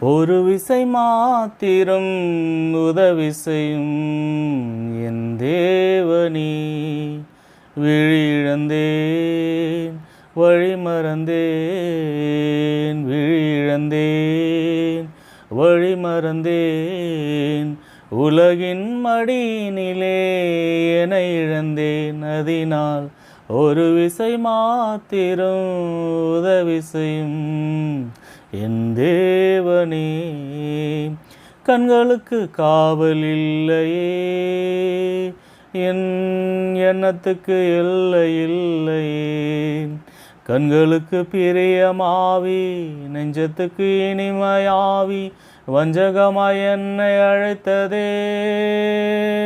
ஒரு விசை மாத்திரம் உதவி செய்யும் என் தேவனே. விழிழந்தேன் வழி மறந்தேன் விழிழந்தேன் வழி மறந்தேன் உலகின் மடியினிலே என இழந்தேன் அதனால் ஒரு விசை மாத்திரம் உதவி செய்யும் என் தேவ தேவனே கண்களுக்கு காவல் இல்லையே. என் எண்ணத்துக்கு எல்லை இல்லையே. கண்களுக்கு பிரியமாவி நெஞ்சத்துக்கு இனிமையாவி வஞ்சகமாய் என்னை அழைத்ததே.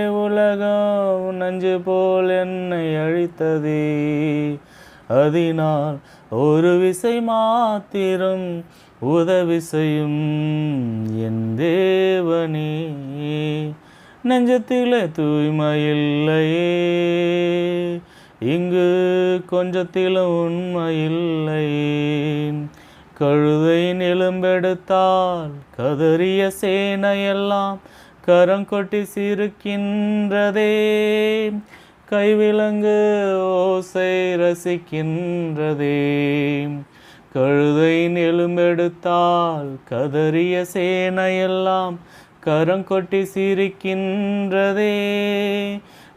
உலகம் நஞ்சு போல் என்னை அழித்ததே. அதனால் ஒரு விசை மாத்திரம் உதவி செய்யும் என் தேவனே. நெஞ்சத்திலே தூய்மையில்லையே. இங்கு கொஞ்சத்திலும் உண்மையில்லையே கழுதையின் எலும்பெடுத்தால் கதறிய சேனையெல்லாம் கரம் கொட்டி சிரிக்கின்றதே. கைவிலங்கு ஓசை ரசிக்கின்றதே. கழுதை எலும்பெடுத்தால் கதறிய சேனையெல்லாம் கரங்கொட்டி சிரிக்கின்றதே.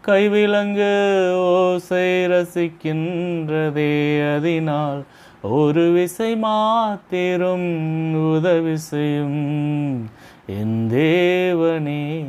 கைவிலங்கு ஓசை ரசிக்கின்றதே. அதனால் ஒரு விசை மாத்திரும் உதவி செய்யும் என் தேவனே.